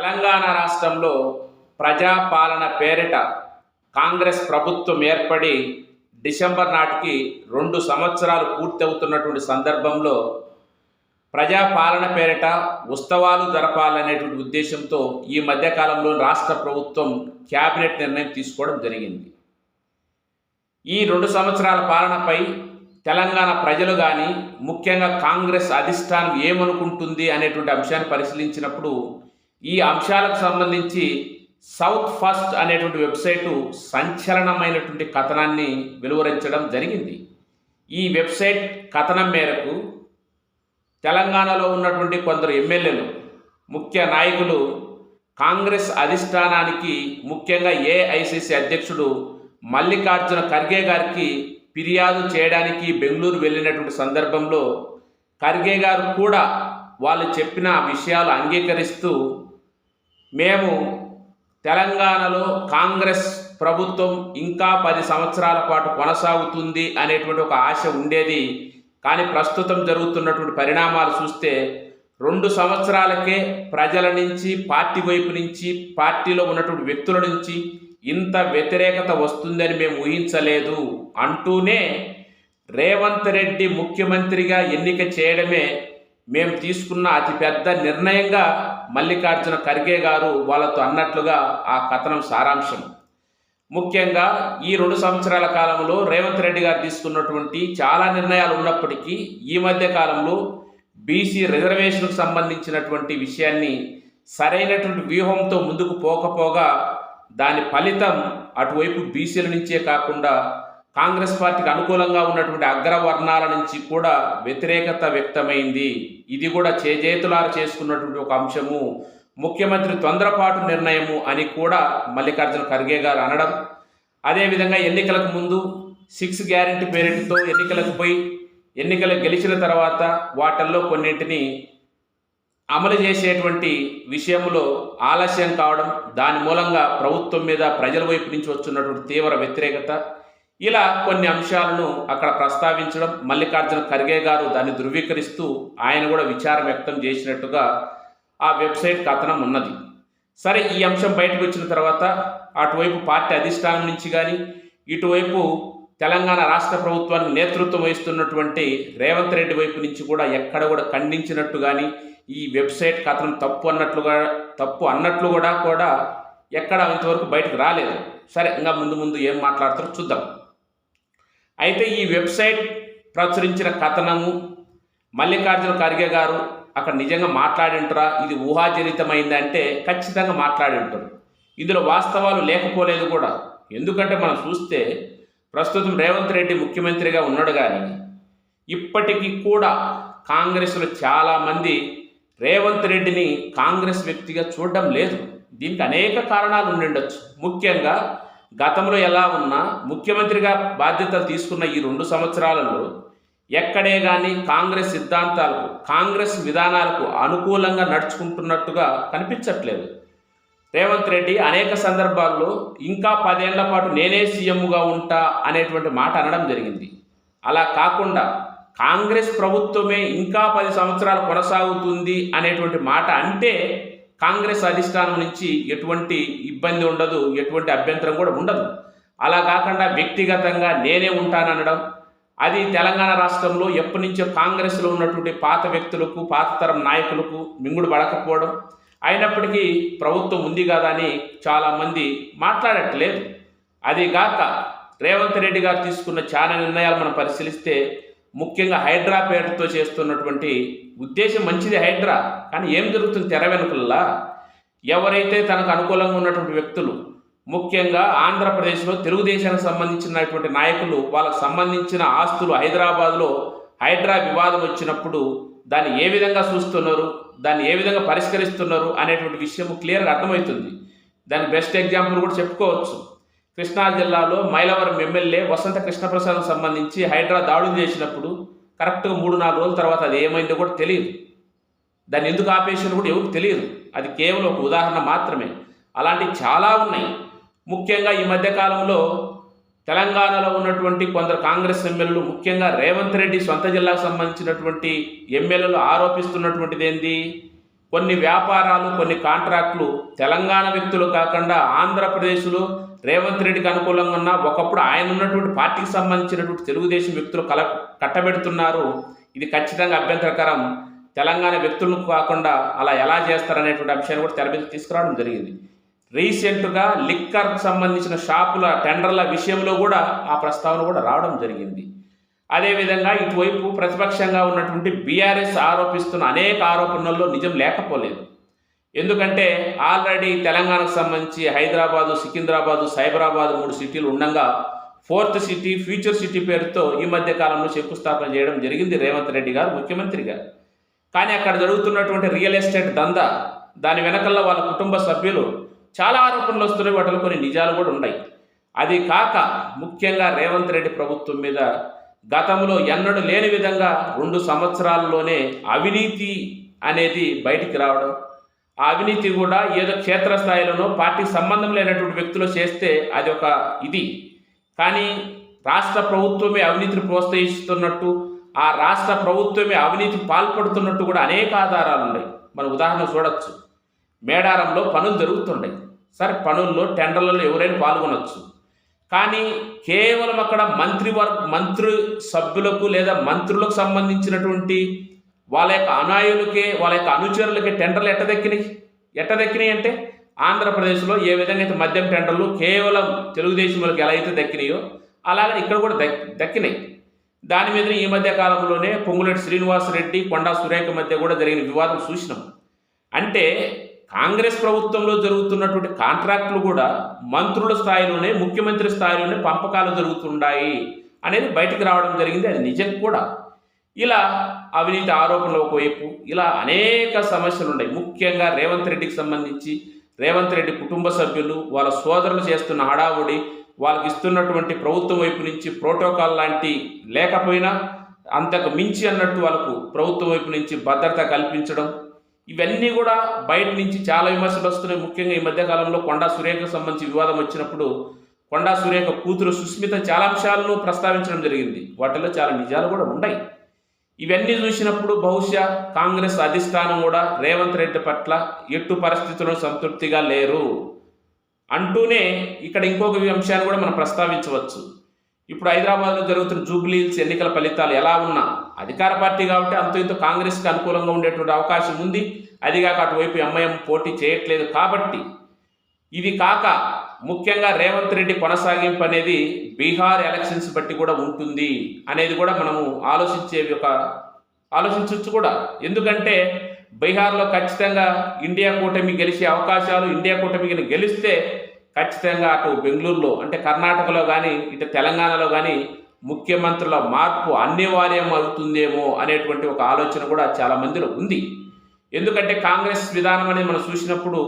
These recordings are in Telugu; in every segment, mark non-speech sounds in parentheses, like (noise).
తెలంగాణ రాష్ట్రంలో ప్రజాపాలన పేరిట కాంగ్రెస్ ప్రభుత్వం ఏర్పడి డిసెంబర్ నాటికి రెండు సంవత్సరాలు పూర్తవుతున్నటువంటి సందర్భంలో ప్రజాపాలన పేరిట ఉత్సవాలు జరపాలనేటువంటి ఉద్దేశంతో ఈ మధ్యకాలంలో రాష్ట్ర ప్రభుత్వం క్యాబినెట్ నిర్ణయం తీసుకోవడం జరిగింది. ఈ రెండు సంవత్సరాల పాలనపై తెలంగాణ ప్రజలు కానీ ముఖ్యంగా కాంగ్రెస్ అధిష్టానం ఏమనుకుంటుంది అనేటువంటి అంశాన్ని పరిశీలించినప్పుడు ఈ అంశాలకు సంబంధించి సౌత్ ఫస్ట్ అనేటువంటి వెబ్సైటు సంచలనమైనటువంటి కథనాన్ని వెలువరించడం జరిగింది. ఈ వెబ్సైట్ కథనం మేరకు తెలంగాణలో ఉన్నటువంటి కొందరు ఎమ్మెల్యేలు ముఖ్య నాయకులు కాంగ్రెస్ అధిష్టానానికి ముఖ్యంగా ఏఐసిసి అధ్యక్షుడు మల్లికార్జున ఖర్గే గారికి ఫిర్యాదు చేయడానికి బెంగళూరు వెళ్ళినటువంటి సందర్భంలో ఖర్గే గారు కూడా వాళ్ళు చెప్పిన విషయాలు అంగీకరిస్తూ మేము తెలంగాణలో కాంగ్రెస్ ప్రభుత్వం ఇంకా పది సంవత్సరాల పాటు కొనసాగుతుంది అనేటువంటి ఒక ఆశ ఉండేది. కానీ ప్రస్తుతం జరుగుతున్నటువంటి పరిణామాలు చూస్తే రెండు సంవత్సరాలకే ప్రజల నుంచి పార్టీ వైపు నుంచి పార్టీలో ఉన్నటువంటి వ్యక్తుల నుంచి ఇంత వ్యతిరేకత వస్తుందని మేము ఊహించలేదు అంటూనే రేవంత్ రెడ్డి ముఖ్యమంత్రిగా ఎన్నిక చేయడమే మేము తీసుకున్న అతిపెద్ద నిర్ణయంగా మల్లికార్జున ఖర్గే గారు వాళ్ళతో అన్నట్లుగా ఆ కథనం సారాంశం. ముఖ్యంగా ఈ రెండు సంవత్సరాల కాలంలో రేవంత్ రెడ్డి గారు తీసుకున్నటువంటి చాలా నిర్ణయాలు ఉన్నప్పటికీ ఈ మధ్య కాలంలో బీసీ రిజర్వేషన్కు సంబంధించినటువంటి విషయాన్ని సరైనటువంటి వ్యూహంతో ముందుకు పోకపోగా దాని ఫలితం అటువైపు బీసీల నుంచే కాకుండా కాంగ్రెస్ పార్టీకి అనుకూలంగా ఉన్నటువంటి అగ్రవర్ణాల నుంచి కూడా వ్యతిరేకత వ్యక్తమైంది. ఇది కూడా చేజేతులారు చేసుకున్నటువంటి ఒక అంశము. ముఖ్యమంత్రి తొందరపాటు నిర్ణయము అని కూడా మల్లికార్జున ఖర్గే గారు అనడం. అదేవిధంగా ఎన్నికలకు ముందు సిక్స్ గ్యారెంటీ పేరెంట్తో ఎన్నికలకు పోయి ఎన్నికలు గెలిచిన తర్వాత వాటల్లో కొన్నింటిని అమలు చేసేటువంటి విషయంలో ఆలస్యం కావడం దాని మూలంగా ప్రభుత్వం మీద ప్రజల వైపు నుంచి వస్తున్నటువంటి తీవ్ర వ్యతిరేకత ఇలా కొన్ని అంశాలను అక్కడ ప్రస్తావించడం మల్లికార్జున ఖర్గే గారు దాన్ని ధృవీకరిస్తూ ఆయన కూడా విచారం వ్యక్తం చేసినట్టుగా ఆ వెబ్సైట్ కథనం ఉన్నది. సరే ఈ అంశం బయటకు వచ్చిన తర్వాత అటువైపు పార్టీ అధిష్టానం నుంచి కానీ ఇటువైపు తెలంగాణ రాష్ట్ర ప్రభుత్వానికి నేతృత్వం వహిస్తున్నటువంటి రేవంత్ రెడ్డి వైపు నుంచి కూడా ఎక్కడ కూడా ఖండించినట్టు కానీ ఈ వెబ్సైట్ కథనం తప్పు అన్నట్లుగా తప్పు అన్నట్లు కూడా కూడా ఎక్కడ ఇంతవరకు బయటకు రాలేదు. సరే ఇంకా ముందు ముందు ఏం మాట్లాడతారో చూద్దాం. అయితే ఈ వెబ్సైట్ ప్రచురించిన కథనము మల్లికార్జున ఖర్గే గారు అక్కడ నిజంగా మాట్లాడి ఉంటారా? ఇది ఊహాజనితమైంది అంటే ఖచ్చితంగా మాట్లాడి ఉంటారు ఇందులో వాస్తవాలు లేకపోలేదు కూడా. ఎందుకంటే మనం చూస్తే ప్రస్తుతం రేవంత్ రెడ్డి ముఖ్యమంత్రిగా ఉన్నాడు కానీ ఇప్పటికీ కూడా కాంగ్రెస్లో చాలామంది రేవంత్ రెడ్డిని కాంగ్రెస్ వ్యక్తిగా చూడడం లేదు. దీనికి అనేక కారణాలు ఉండిండొచ్చు ముఖ్యంగా గతంలో ఎలా ఉన్నా ముఖ్యమంత్రిగా బాధ్యతలు తీసుకున్న ఈ రెండు సంవత్సరాలలో ఎక్కడే కానీ కాంగ్రెస్ సిద్ధాంతాలకు కాంగ్రెస్ విధానాలకు అనుకూలంగా నడుచుకుంటున్నట్టుగా కనిపించట్లేదు. రేవంత్ రెడ్డి అనేక సందర్భాల్లో ఇంకా పదేళ్ళ పాటు నేనే సీఎంగా ఉంటా అనేటువంటి మాట అనడం జరిగింది. అలా కాకుండా కాంగ్రెస్ ప్రభుత్వమే ఇంకా పది సంవత్సరాలు కొనసాగుతుంది అనేటువంటి మాట అంటే కాంగ్రెస్ అధిష్టానం నుంచి ఎటువంటి ఇబ్బంది ఉండదు ఎటువంటి అభ్యంతరం కూడా ఉండదు. అలా కాకుండా వ్యక్తిగతంగా నేనే ఉంటాననడం అది తెలంగాణ రాష్ట్రంలో ఎప్పటి నుంచో కాంగ్రెస్లో ఉన్నటువంటి పాత వ్యక్తులకు పాత తరం నాయకులకు మింగుడు పడకపోవడం అయినప్పటికీ ప్రభుత్వం ఉంది కదా అని చాలామంది మాట్లాడట్లేదు. అది కాక రేవంత్ రెడ్డి గారు తీసుకున్న చాలా నిర్ణయాలు మనం పరిశీలిస్తే ముఖ్యంగా హైడ్రా పేరుతో చేస్తున్నటువంటి ఉద్దేశం మంచిది హైడ్రా కానీ ఏం జరుగుతుంది తెర వెనుకల్లా? ఎవరైతే తనకు అనుకూలంగా ఉన్నటువంటి వ్యక్తులు ముఖ్యంగా ఆంధ్రప్రదేశ్లో తెలుగుదేశానికి సంబంధించినటువంటి నాయకులు వాళ్ళకు సంబంధించిన ఆస్తులు హైదరాబాద్లో హైడ్రా వివాదం వచ్చినప్పుడు దాన్ని ఏ విధంగా చూస్తున్నారు దాన్ని ఏ విధంగా పరిష్కరిస్తున్నారు అనేటువంటి విషయం క్లియర్గా అర్థమవుతుంది. దాని బెస్ట్ ఎగ్జాంపుల్ కూడా చెప్పుకోవచ్చు. కృష్ణా జిల్లాలో మైలవరం ఎమ్మెల్యే వసంత కృష్ణప్రసాద్కు సంబంధించి హైడ్రా దాడులు చేసినప్పుడు కరెక్ట్గా మూడు నాలుగు రోజుల తర్వాత అది ఏమైందో కూడా తెలియదు. దాన్ని ఎందుకు ఆపేసినా కూడా ఎవరికి తెలియదు. అది కేవలం ఒక ఉదాహరణ మాత్రమే. అలాంటివి చాలా ఉన్నాయి. ముఖ్యంగా ఈ మధ్యకాలంలో తెలంగాణలో ఉన్నటువంటి కొందరు కాంగ్రెస్ ఎమ్మెల్యేలు ముఖ్యంగా రేవంత్ రెడ్డి సొంత జిల్లాకు సంబంధించినటువంటి ఎమ్మెల్యేలు ఆరోపిస్తున్నటువంటిది ఏంది? కొన్ని వ్యాపారాలు కొన్ని కాంట్రాక్టులు తెలంగాణ వ్యక్తులు కాకుండా ఆంధ్రప్రదేశ్లో రేవంత్ రెడ్డికి అనుకూలంగా ఉన్న ఒకప్పుడు ఆయన ఉన్నటువంటి పార్టీకి సంబంధించినటువంటి తెలుగుదేశం వ్యక్తులు కల కట్టబెడుతున్నారు. ఇది ఖచ్చితంగా అభ్యంతరకరం. తెలంగాణ వ్యక్తులను కాకుండా అలా ఎలా చేస్తారనేటువంటి అంశాన్ని కూడా తెర తీసుకురావడం జరిగింది. రీసెంట్గా లిక్కర్కి సంబంధించిన షాపుల టెండర్ల విషయంలో కూడా ఆ ప్రస్తావన కూడా రావడం జరిగింది. అదేవిధంగా ఇటువైపు ప్రతిపక్షంగా ఉన్నటువంటి బీఆర్ఎస్ ఆరోపిస్తున్న అనేక ఆరోపణల్లో నిజం లేకపోలేదు. ఎందుకంటే ఆల్రెడీ తెలంగాణకు సంబంధించి హైదరాబాదు సికింద్రాబాదు సైబరాబాదు మూడు సిటీలు ఉండగా ఫోర్త్ సిటీ ఫ్యూచర్ సిటీ పేరుతో ఈ మధ్య కాలంలో శంకుస్థాపన చేయడం జరిగింది రేవంత్ రెడ్డి గారు ముఖ్యమంత్రి గారు. కానీ అక్కడ జరుగుతున్నటువంటి రియల్ ఎస్టేట్ దందా దాని వెనకల్లో వాళ్ళ కుటుంబ సభ్యులు చాలా ఆరోపణలు వస్తున్నాయి వాటిలో కొన్ని నిజాలు కూడా ఉన్నాయి. అది కాక ముఖ్యంగా రేవంత్ రెడ్డి ప్రభుత్వం మీద గతంలో ఎన్నడూ లేని విధంగా రెండు సంవత్సరాల్లోనే అవినీతి అనేది బయటికి రావడం ఆ అవినీతి కూడా ఏదో క్షేత్రస్థాయిలోనో పార్టీకి సంబంధం లేనటువంటి వ్యక్తులు చేస్తే అది ఒక ఇది. కానీ రాష్ట్ర ప్రభుత్వమే అవినీతిని ప్రోత్సహిస్తున్నట్టు ఆ రాష్ట్ర ప్రభుత్వమే అవినీతి పాల్పడుతున్నట్టు కూడా అనేక ఆధారాలు ఉన్నాయి. మనం ఉదాహరణ చూడొచ్చు. మేడారంలో పనులు జరుగుతుంటాయి. సరే పనుల్లో టెండర్లలో ఎవరైనా పాల్గొనవచ్చు కానీ కేవలం అక్కడ మంత్రివర్ మంత్రి సభ్యులకు లేదా మంత్రులకు సంబంధించినటువంటి వాళ్ళ యొక్క అనాయులకే వాళ్ళ యొక్క అనుచరులకి టెండర్లు ఎట్ట దక్కినాయి? ఎట్ట దక్కినాయి అంటే ఆంధ్రప్రదేశ్లో ఏ విధంగా అయితే మద్యం టెండర్లు కేవలం తెలుగుదేశం వాళ్ళకి ఎలా అయితే దక్కినాయో అలాగే ఇక్కడ కూడా దక్ దక్కినాయి. దాని మీద ఈ మధ్య కాలంలోనే పొంగులేటి శ్రీనివాసరెడ్డి కొండా సురేఖ మధ్య కూడా జరిగిన వివాదం చూసినాం. అంటే కాంగ్రెస్ ప్రభుత్వంలో జరుగుతున్నటువంటి కాంట్రాక్టులు కూడా మంత్రుల స్థాయిలోనే ముఖ్యమంత్రి స్థాయిలోనే పంపకాలు జరుగుతుంటాయి అనేది బయటకు రావడం జరిగింది. అది నిజం కూడా. ఇలా అవినీతి ఆరోపణలు ఒకవైపు ఇలా అనేక సమస్యలు ఉన్నాయి ముఖ్యంగా రేవంత్ రెడ్డికి సంబంధించి రేవంత్ రెడ్డి కుటుంబ సభ్యులు వాళ్ళ సోదరులు చేస్తున్న హడావుడి వాళ్ళకి ఇస్తున్నటువంటి ప్రభుత్వం వైపు నుంచి ప్రోటోకాల్ లాంటి లేకపోయినా అంతకు మించి అన్నట్టు వాళ్ళకు ప్రభుత్వం వైపు నుంచి భద్రత కల్పించడం ఇవన్నీ కూడా బయట నుంచి చాలా విమర్శలు వస్తున్నాయి. ముఖ్యంగా ఈ మధ్యకాలంలో కొండా సురేఖకు సంబంధించి వివాదం వచ్చినప్పుడు కొండా సురేఖ కూతురు సుస్మిత చాలా అంశాలను ప్రస్తావించడం జరిగింది. వాటిలో చాలా నిజాలు కూడా ఉన్నాయి. ఇవన్నీ చూసినప్పుడు బహుశా కాంగ్రెస్ అధిష్టానం కూడా రేవంత్ రెడ్డి పట్ల ఎట్టు పరిస్థితుల్లో సంతృప్తిగా లేరు అంటూనే ఇక్కడ ఇంకొక అంశాన్ని కూడా మనం ప్రస్తావించవచ్చు. ఇప్పుడు హైదరాబాద్లో జరుగుతున్న జూబ్లీహిల్స్ ఎన్నికల ఫలితాలు ఎలా ఉన్నా అధికార పార్టీ కాబట్టి అంత ఇంత కాంగ్రెస్కి అనుకూలంగా ఉండేటువంటి అవకాశం ఉంది. అదిగాక అటువైపు ఎంఐఎం పోటీ చేయట్లేదు కాబట్టి ఇది కాక ముఖ్యంగా రేవంత్ రెడ్డి కొనసాగింపు అనేది బీహార్ ఎలక్షన్స్ బట్టి కూడా ఉంటుంది అనేది కూడా మనము ఆలోచించే ఒక ఆలోచించవచ్చు కూడా. ఎందుకంటే బీహార్లో ఖచ్చితంగా ఇండియా కూటమి గెలిచే అవకాశాలు ఇండియా కూటమికి గెలిస్తే ఖచ్చితంగా అటు బెంగళూరులో అంటే కర్ణాటకలో కానీ ఇటు తెలంగాణలో కానీ ముఖ్యమంత్రుల మార్పు అనివార్యం అవుతుందేమో అనేటువంటి ఒక ఆలోచన కూడా చాలా మందిలో ఉంది. ఎందుకంటే కాంగ్రెస్ విధానం అనేది మనం చూసినప్పుడు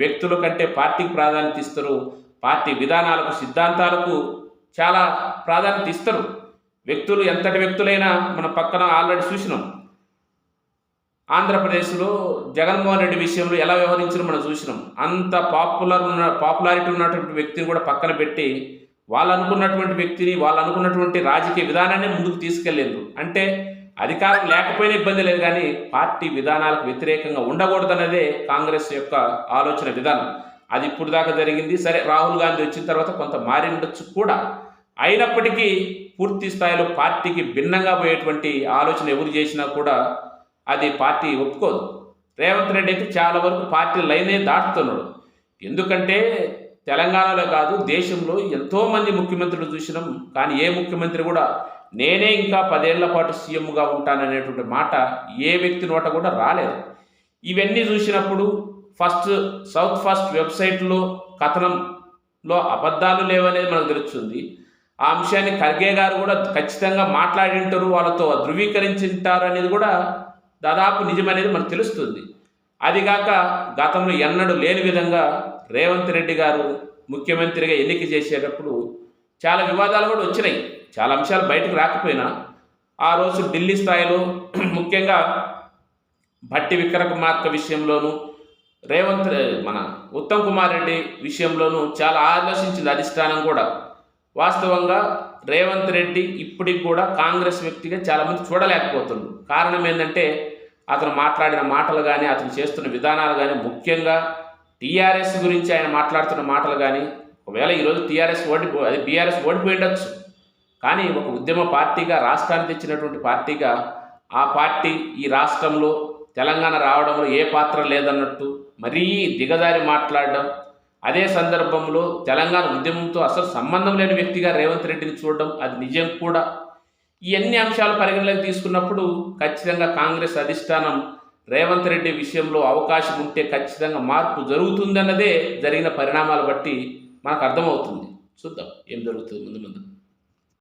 వ్యక్తుల కంటే పార్టీకి ప్రాధాన్యత ఇస్తారు. పార్టీ విధానాలకు సిద్ధాంతాలకు చాలా ప్రాధాన్యత ఇస్తారు. వ్యక్తులు ఎంతటి వ్యక్తులైనా మన పక్కన ఆల్రెడీ చూసినాం. ఆంధ్రప్రదేశ్లో జగన్మోహన్ రెడ్డి విషయంలో ఎలా వ్యవహరించారో మనం చూసినాం. అంత పాపులర్ ఉన్న పాపులారిటీ ఉన్నటువంటి వ్యక్తిని కూడా పక్కన పెట్టి వాళ్ళు అనుకున్నటువంటి వ్యక్తిని వాళ్ళు అనుకున్నటువంటి రాజకీయ విధానాన్ని ముందుకు తీసుకెళ్ళలేదు అంటే అధికారం లేకపోయినా ఇబ్బంది లేదు కానీ పార్టీ విధానాలకు వ్యతిరేకంగా ఉండకూడదన్నదే కాంగ్రెస్ యొక్క ఆలోచన విధానం. అది ఇప్పుడు దాకా జరిగింది. సరే రాహుల్ గాంధీ వచ్చిన తర్వాత కొంత మారి ఉండొచ్చు కూడా. అయినప్పటికీ పూర్తి స్థాయిలో పార్టీకి భిన్నంగా పోయేటువంటి ఆలోచన ఎవరు చేసినా కూడా అది పార్టీ ఒప్పుకోదు. రేవంత్ రెడ్డి అయితే చాలా వరకు పార్టీ లైనే దాటుతున్నాడు. ఎందుకంటే తెలంగాణలో కాదు దేశంలో ఎంతోమంది ముఖ్యమంత్రులు చూసినాం. కానీ ఏ ముఖ్యమంత్రి కూడా నేనే ఇంకా పదేళ్ళ పాటు సీఎంగా ఉంటాననేటువంటి మాట ఏ వ్యక్తి నోట కూడా రాలేదు. ఇవన్నీ చూసినప్పుడు ఫస్ట్ సౌత్ ఫస్ట్ వెబ్సైట్లో కథనంలో అబద్ధాలు లేవనేది మనకు తెలుస్తుంది. ఆ అంశాన్ని ఖర్గే గారు కూడా ఖచ్చితంగా మాట్లాడింటారు వాళ్ళతో ధృవీకరించింటారు అనేది కూడా దాదాపు నిజమనేది మనకు తెలుస్తుంది. అదిగాక గతంలో ఎన్నడూ లేని విధంగా రేవంత్ రెడ్డి గారు ముఖ్యమంత్రిగా ఎన్నిక చేసేటప్పుడు చాలా వివాదాలు కూడా వచ్చినాయి. చాలా అంశాలు బయటకు రాకపోయినా ఆ రోజు ఢిల్లీ స్థాయిలో (clears throat) ముఖ్యంగా భట్టి విక్రమార్క విషయంలోనూ రేవంత్ మన ఉత్తమ్ కుమార్ రెడ్డి విషయంలోనూ చాలా ఆలోచించింది అధిష్టానం కూడా. వాస్తవంగా రేవంత్ రెడ్డి ఇప్పటికి కూడా కాంగ్రెస్ వ్యక్తిగా చాలామంది చూడలేకపోతున్నారు కారణం ఏంటంటే అతను మాట్లాడిన మాటలు కానీ అతను చేస్తున్న విధానాలు కానీ ముఖ్యంగా టీఆర్ఎస్ గురించి ఆయన మాట్లాడుతున్న మాటలు కానీ ఒకవేళ ఈరోజు టీఆర్ఎస్ ఓడిపో అది బీఆర్ఎస్ ఓడిపోయి ఉండొచ్చు కానీ ఒక ఉద్యమ పార్టీగా రాష్ట్రాన్ని తెచ్చినటువంటి పార్టీగా ఆ పార్టీ ఈ రాష్ట్రంలో తెలంగాణ రావడంలో ఏ పాత్ర లేదన్నట్టు మరీ దిగదారి మాట్లాడడం అదే సందర్భంలో తెలంగాణ ఉద్యమంతో అసలు సంబంధం లేని వ్యక్తిగా రేవంత్ రెడ్డిని చూడడం అది నిజం కూడా. ఈ అన్ని అంశాలు పరిగణలోకి తీసుకున్నప్పుడు ఖచ్చితంగా కాంగ్రెస్ అధిష్టానం రేవంత్ రెడ్డి విషయంలో అవకాశం ఉంటే ఖచ్చితంగా మార్పు జరుగుతుందన్నదే జరిగిన పరిణామాలు బట్టి మనకు అర్థమవుతుంది. చూద్దాం ఏం జరుగుతుంది ముందు ముందు.